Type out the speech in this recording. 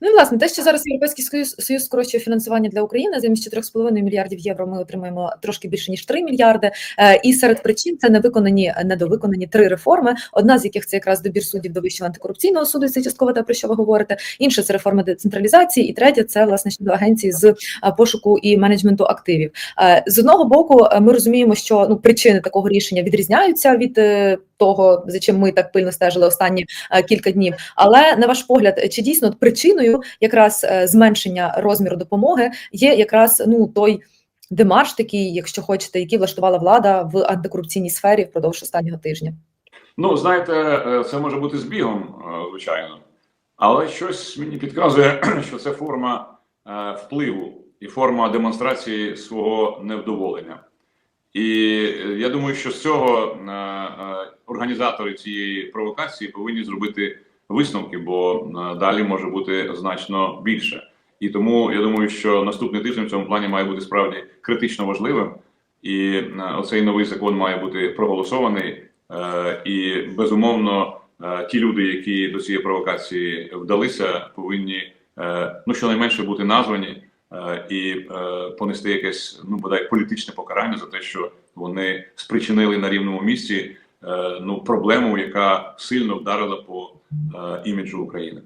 Ну і власне, те, що зараз Європейський Союз, Союз скорочує фінансування для України замість 4,5 мільярдів євро. Ми отримаємо трошки більше ніж 3 мільярди. Е, І серед причин це невиконані недовиконані три реформи. Одна з яких це якраз добір суддів до вищого антикорупційного суду. Це частково те, про що ви говорите. Інша це реформа децентралізації, і третя це власне щодо агенції з е, пошуку і менеджменту активів. Е, З одного боку, ми розуміємо, що ну причини такого рішення відрізняються від того, за чим ми так пильно стежили останні е, кілька днів. Але на ваш погляд, чи дійсно причиною якраз е, зменшення розміру допомоги є якраз ну той демарш, такий, якщо хочете, який влаштувала влада в антикорупційній сфері впродовж останнього тижня? Ну, знаєте, е, це може бути збігом, звичайно, але щось мені підказує, що це форма впливу і форма демонстрації свого невдоволення. І е, я думаю, що з цього е, е, організатори цієї провокації повинні зробити висновки, бо далі може бути значно більше. І тому я думаю, що наступний тиждень в цьому плані має бути справді критично важливим. І оцей новий закон має бути проголосований. І безумовно, ті люди, які до цієї провокації вдалися, повинні ну щонайменше бути названі і е, понести якесь ну бодай політичне покарання за те, що вони спричинили на рівному місці е, ну проблему, яка сильно вдарила по е, іміджу України.